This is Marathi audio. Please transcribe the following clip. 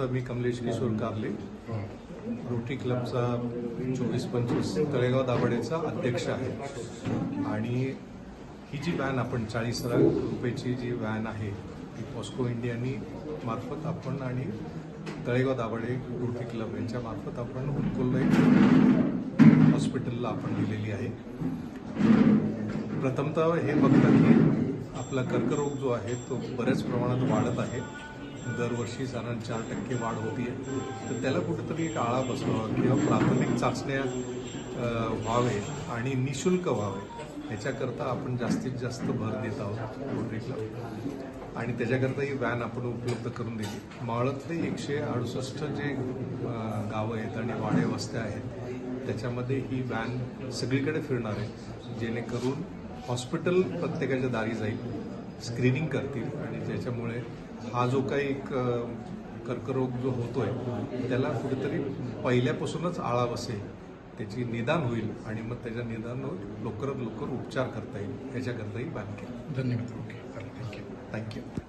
प्रथमतः मी कमलेश किशोर कारले रोटरी क्लबचा चोवीस पंचवीस तळेगाव दाभाडेचा अध्यक्ष आहे. आणि ही जी व्हॅन आपण चाळीस लाख रुपयाची जी व्हॅन आहे ती पॉस्को इंडियानी मार्फत आपण आणि तळेगाव दाभाडे रोटरी क्लब यांच्या मार्फत आपण हुलकोल्ला हॉस्पिटलला आपण दिलेली आहे. प्रथमतः हे बघतात की आपला कर्करोग जो आहे तो बऱ्याच प्रमाणात वाढत आहे. दरवर्षी साधारण चार टक्के वाढ होतीये तर त्याला कुठेतरी एक आळा बसवा किंवा प्राथमिक चाचण्या व्हावे आणि निशुल्क व्हावे याच्याकरता आपण जास्तीत जास्त भर देत आहोत आणि त्याच्याकरता ही व्हॅन आपण उपलब्ध करून दिली. मावळतले एकशे अडुसष्ट जे गावं आहेत आणि वाडे वस्त्या आहेत त्याच्यामध्ये ही व्हॅन सगळीकडे फिरणार आहे जेणेकरून हॉस्पिटल प्रत्येकाच्या दारी जाईल स्क्रीनिंग करतील आणि ज्याच्यामुळे हा जो काही एक कर्करोग जो होतोय त्याला कुठेतरी पहिल्यापासूनच आळा बसेल त्याची निदान होईल आणि मग त्याच्या निदानावर लवकरात लवकर उपचार करता येईल याच्याकरताही केली धन्यवाद. ओके. Thank you thank you